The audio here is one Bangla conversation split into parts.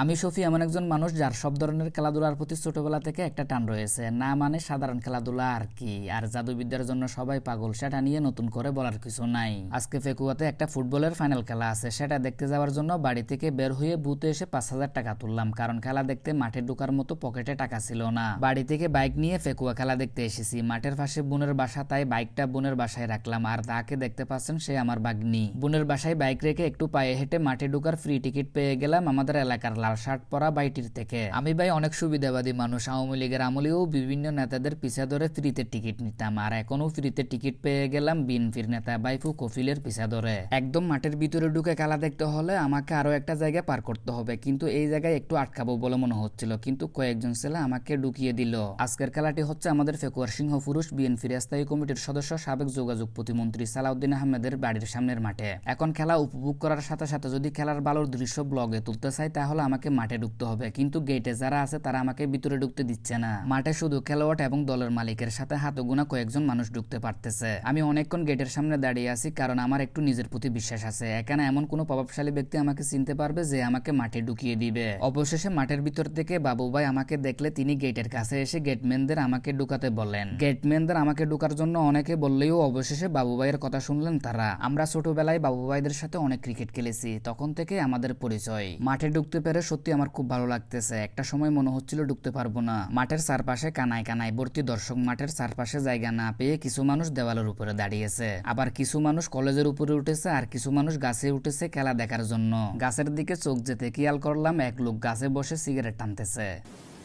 আমি শফি এমন একজন মানুষ যার সব ধরনের খেলাধুলার প্রতি ছোটবেলা থেকে একটা টান রয়েছে। না মানে সাধারণ খেলাধুলা আর কি। আর জাদুবিদ্যার জন্য সবাই পাগল, সেটা নিয়ে নতুন করে বলার কিছু নাই। আজকে ফেকুয়াতে একটা ফুটবলের ফাইনাল খেলা আছে। সেটা দেখতে যাওয়ার জন্য বাড়ি থেকে বের হয়ে বুথে এসে পাঁচ হাজার টাকা তুললাম। কারণ খেলা দেখতে মাঠে ঢোকার মতো পকেটে টাকা ছিল না। বাড়ি থেকে বাইক নিয়ে ফেকুয়া খেলা দেখতে এসেছি। মাঠের পাশে বোনের বাসা, তাই বাইকটা বোনের বাসায় রাখলাম। আর তাকে দেখতে পাচ্ছেন সে আমার বাগনি। বোনের বাসায় বাইক রেখে একটু পায়ে হেঁটে মাঠে ঢোকার ফ্রি টিকিট পেয়ে গেলাম আমাদের এলাকার লাল শার্ট পরা বাইটির থেকে। আমি ভাই অনেক সুবিধাবাদী মানুষ। আওয়ামী লীগের আমলেও বিভিন্ন নেতাদের পিছা ধরে ফ্রিতে টিকিট নিতাম। আর এখনও ফ্রিতে টিকিট পেয়ে গেলাম বিএনপির নেতা বাইফু কফিলের পিছা ধরে। একদম মাঠের ভিতরে ঢুকে খেলা দেখতে হলে আমাকে আরও একটা জায়গা পার করতে হবে। কিন্তু এই জায়গায় একটু আটকাবো বলে মনে হচ্ছিল। কিন্তু কয়েকজন ছেলে আমাকে ঢুকিয়ে দিল। আজকের খেলাটি হচ্ছে আমাদের ফেকুয়ার সিংহ পুরুষ বিএনপির স্থায়ী কমিটির সদস্য, সাবেক যোগাযোগ প্রতিমন্ত্রী সালাউদ্দিন আহমেদের বাড়ির সামনের মাঠে। এখন খেলা উপভোগ করার সাথে সাথে যদি খেলার ভালোর দৃশ্য ব্লগে তুলতে চাই, তাহলে আমাকে মাঠে ঢুকতে হবে। কিন্তু গেটে যারা আছে, তারা আমাকে ভিতরে ঢুকতে দিচ্ছে না। মাঠে শুধু খেলোয়াড় এবং দলের মালিকের সাথে হাতে গোনা কয়েকজন মানুষ ঢুকতে পারতেছে। আমি অনেকক্ষণ গেটের সামনে দাঁড়িয়ে আছি, কারণ আমার একটু নিজের প্রতি বিশ্বাস আছে। এখানে এমন কোনো প্রভাবশালী ব্যক্তি আমাকে চিনতে পারবে যে আমাকে মাঠে ঢুকিয়ে দিবে। অবশেষে মাঠের ভিতর থেকে বাবু ভাই আমাকে দেখলে তিনি গেটের কাছে এসে গেটম্যানদের আমাকে ঢুকাতে বললেন গেটম্যানদের আমাকে ঢুকার জন্য অনেকে বললেও অবশেষে বাবু ভাইয়ের কথা শুনলেন তারা। আমরা ছোটবেলায় বাবু ভাইদের সাথে অনেক ক্রিকেট খেলেছি, তখন থেকে আমাদের পরিচয়। মাঠে ঢুকতে পেরে সত্যি আমার খুব ভালো লাগতেছে। একটা সময় মনে হচ্ছিল ঢুকতে পারব না। মাঠের চারপাশে কানায় কানায় ভর্তি দর্শক, মাঠের চারপাশে জায়গা না পেয়ে কিছু মানুষ দেওয়ালের উপরে দাঁড়িয়েছে। আবার কিছু মানুষ কলেজের উপরে উঠেছে আর কিছু মানুষ গাছে উঠেছে খেলা দেখার জন্য। গাছের দিকে চোখ যেতে খেয়াল করলাম, এক লোক গাছে বসে সিগারেট টানতেছে।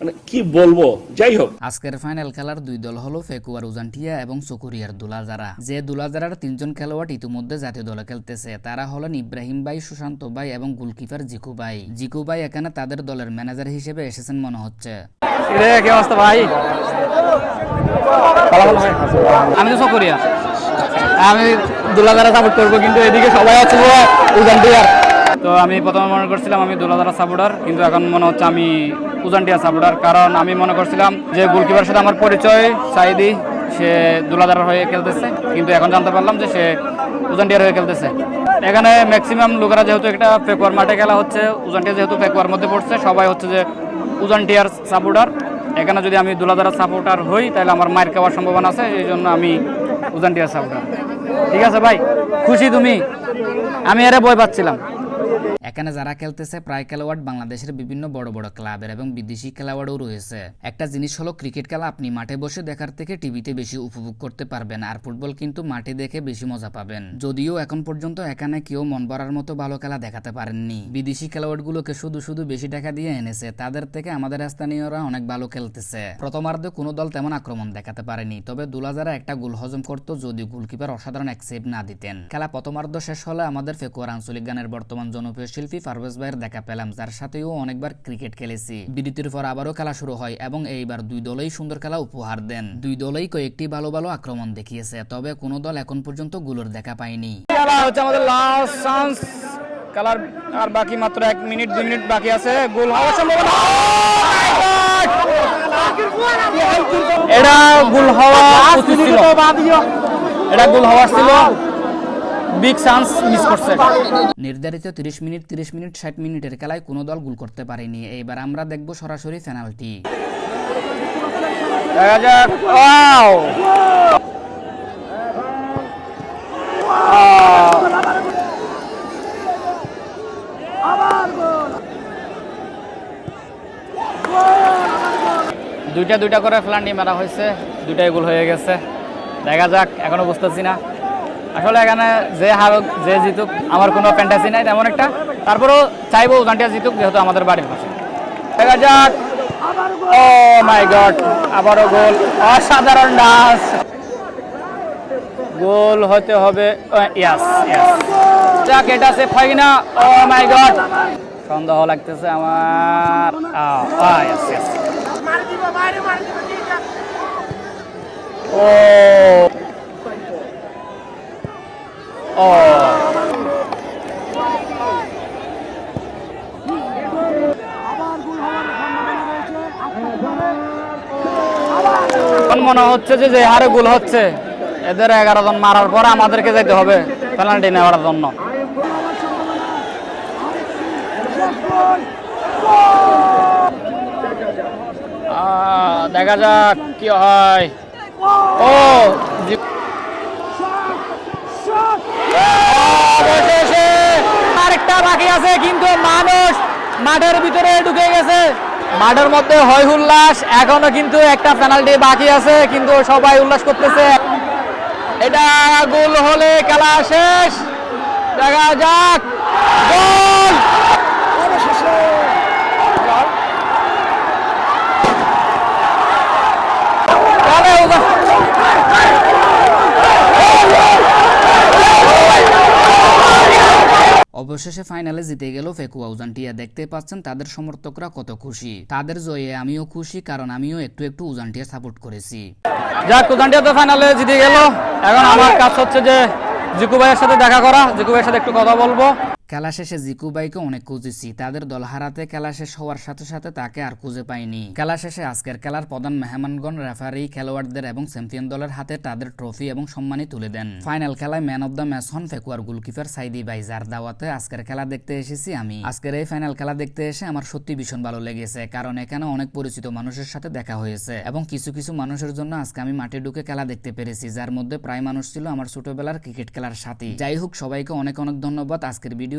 মানে কি বলব? যাই হোক আজকের ফাইনাল খেলার দুই দল হলো ফেকুয়ার উজানটিয়া এবং চকুরিয়ার দুলাজারা। যে দুলাজারার তিনজন খেলোয়াড় ইতিমধ্যে জাতীয় দলে খেলতেছে তারা হলেন ইব্রাহিম ভাই সুশান্ত ভাই এবং গোলকিপার জিকু ভাই। জিকু ভাই এখানে তাদের দলের ম্যানেজার হিসেবে এসেছেন মনে হচ্ছে। রে কি অবস্থা ভাই? আমি তো সকরিয়া আমি দুলাদারা সাপোর্ট করব কিন্তু এদিকে সবাই আছে উজান টিয়ার তো আমি প্রথমে মনে করছিলাম আমি দুলাদারা সাপোর্টার কিন্তু এখন মনে হচ্ছে আমি উজান টিয়ার সাপোর্টার কারণ আমি মনে করছিলাম যে গোলকিপারের সাথে আমার পরিচয়, সাইদি, সে দুলাদারার হয়ে খেলতেছে, কিন্তু এখন জানতে পারলাম যে সে উজান টিয়ার হয়ে খেলতেছে। এখানে ম্যাক্সিমাম লোকেরা যেহেতু একটা পেকুয়ার মাঠে খেলা হচ্ছে উজান টিয়া যেহেতু পেকুয়ার মধ্যে পড়ছে, সবাই হচ্ছে যে উজান টিয়ার সাপোর্টার এখানে যদি আমি দুলাদারা সাপোর্টার হই, তাহলে আমার মায়ের খাওয়ার সম্ভাবনা আছে, এই জন্য আমি উজান টিয়ার সাপোর্টার ঠিক আছে ভাই, খুশি তুমি? আমি এরে বই পাচ্ছিলাম। এখানে যারা খেলতেছে প্রায় খেলোয়াড় বাংলাদেশের বিভিন্ন বড় বড় ক্লাবের এবং বিদেশি খেলোয়াড়ও রয়েছে। একটা জিনিস হলো ক্রিকেট খেলা, আপনি মাঠে বসে দেখার থেকে টিভিতে বেশি উপভোগ করতে পারবেন আর ফুটবল কিন্তু মাঠে দেখে বেশি মজা পাবেন। যদিও এখন পর্যন্ত এখানে কেউ মন ভরার মতো ভালো খেলা দেখাতে পারেননি। বিদেশি খেলোয়াড়গুলোকে শুধু শুধু বেশি টাকা দিয়ে এনেছে, তাদের থেকে আমাদের স্থানীয়রা অনেক ভালো খেলতেছে। প্রথমার্ধে কোনো দল তেমন আক্রমণ দেখাতে পারেনি, তবে দুলাজারা একটা গোল হজম করতো যদি গোলকিপার অসাধারণ এক না দিতেন। খেলা প্রথমার্ধ শেষ হলে আমাদের ফেকুয়ার আঞ্চলিক গানের বর্তমান জনপ্রিয় শিল্পী পারভেজ ভাইয়ের দেখা পেলাম যার সাথেও অনেকবার ক্রিকেট খেলেছি। বিরতির পর আবারও খেলা শুরু হয় এবং এইবার দুই দলেই সুন্দর খেলা উপহার দেন। দুই দলেই কয়েকটি ভালো ভালো আক্রমণ দেখিয়েছে তবে কোনো দল এখন পর্যন্তগুলোর দেখা পায়নি। খেলা হচ্ছে আমাদের লাস্ট চান্স খেলার আর বাকি মাত্র এক মিনিট দুই মিনিট বাকি আছে। গোল হওয়ার সম্ভাবনা এটা গোল হওয়া এটা গোল হওয়ার ছিল। বিগ চান্স মিস করছে। নির্ধারিত 30 মিনিট 30 মিনিট 60 মিনিটের খেলায় কোনো দল গোল করতে পারেনি। এইবার আমরা দেখব সরাসরি পেনাল্টি। দেখা যাক। ওয়াও! দুইটা দুইটা করে ফ্লান্টি মারা হয়েছে দুইটাই গোল হয়ে গেছে। দেখা যাক এখনও বুঝতেছি না। আসলে এখানে যে হারুক, যে জিতুক, আমার কোনো ফ্যান্টাসি নাই, তেমন একটা। তারপরেও চাইব উজানটিয়া জিতুক, যেহেতু আমাদের বাড়ির পাশে। দেখা যাক। ও মাই গড আবারও গোল। অসাধারণ ডান্স। গোল হতে হবে ইয়াস ইয়াস যাক, এটা সেফ হয় না ও মাই গড সন্দেহ লাগতেছে আমার। ও ও এখন মনে হচ্ছে যে যে হারে গোল হচ্ছে, এদের এগারো জন মারার পর আমাদেরকে যেতে হবে পেনাল্টি নেওয়ার জন্য। দেখা যাক কি হয়। ও আরেকটা বাকি আছে, কিন্তু মানুষ মাঠের ভিতরে ঢুকে গেছে। মাঠের মধ্যে হয় উল্লাস, এখনও কিন্তু একটা পেনাল্টি বাকি আছে, কিন্তু সবাই উল্লাস করতেছে। এটা গোল হলে খেলা শেষ। দেখা যাক। গোল তাহলে উদা- অবশেষে ফাইনালে জিতে গেল ফেকুয়া উজানটিয়া। দেখতে পাচ্ছেন তাদের সমর্থকরা কত খুশি। তাদের জয়ে আমিও খুশি, কারণ আমিও একটু একটু উজানটিয়া সাপোর্ট করেছি। যাক, উজানটিয়া তো ফাইনালে জিতে গেল। এখন আমার কাজ হচ্ছে যে জিকু ভাইয়ের সাথে দেখা করা। জিকু ভাইয়ের সাথে একটু কথা বলব। খেলা শেষে জিকু বাইকে অনেক খুঁজেছি। তাদের দল হারাতে খেলা শেষ হওয়ার সাথে সাথে তাকে আর খুঁজে পাইনি। খেলা শেষে আজকের খেলার প্রধান মেহমানগণ, রেফারি, খেলোয়াড়দের এবং চ্যাম্পিয়ন দলের হাতে তাদের ট্রফি এবং সম্মানী তুলে দেন। ফাইনাল খেলায় ম্যান অব দ্য ম্যাচ হন ফেকুয়ার গোলকিপার সাইদি বাই যার দাওয়াতে আজকের খেলা দেখতে এসেছি আমি। আজকের এই ফাইনাল খেলা দেখতে এসে আমার সত্যি ভীষণ ভালো লেগেছে, কারণ এখানে অনেক পরিচিত মানুষের সাথে দেখা হয়েছে এবং কিছু কিছু মানুষের জন্য আজকে আমি মাঠে ঢুকে খেলা দেখতে পেরেছি, যার মধ্যে প্রায় মানুষ ছিল আমার ছোটবেলার ক্রিকেট খেলার সাথী। যাই হোক, সবাইকে অনেক অনেক ধন্যবাদ আজকের ভিডিও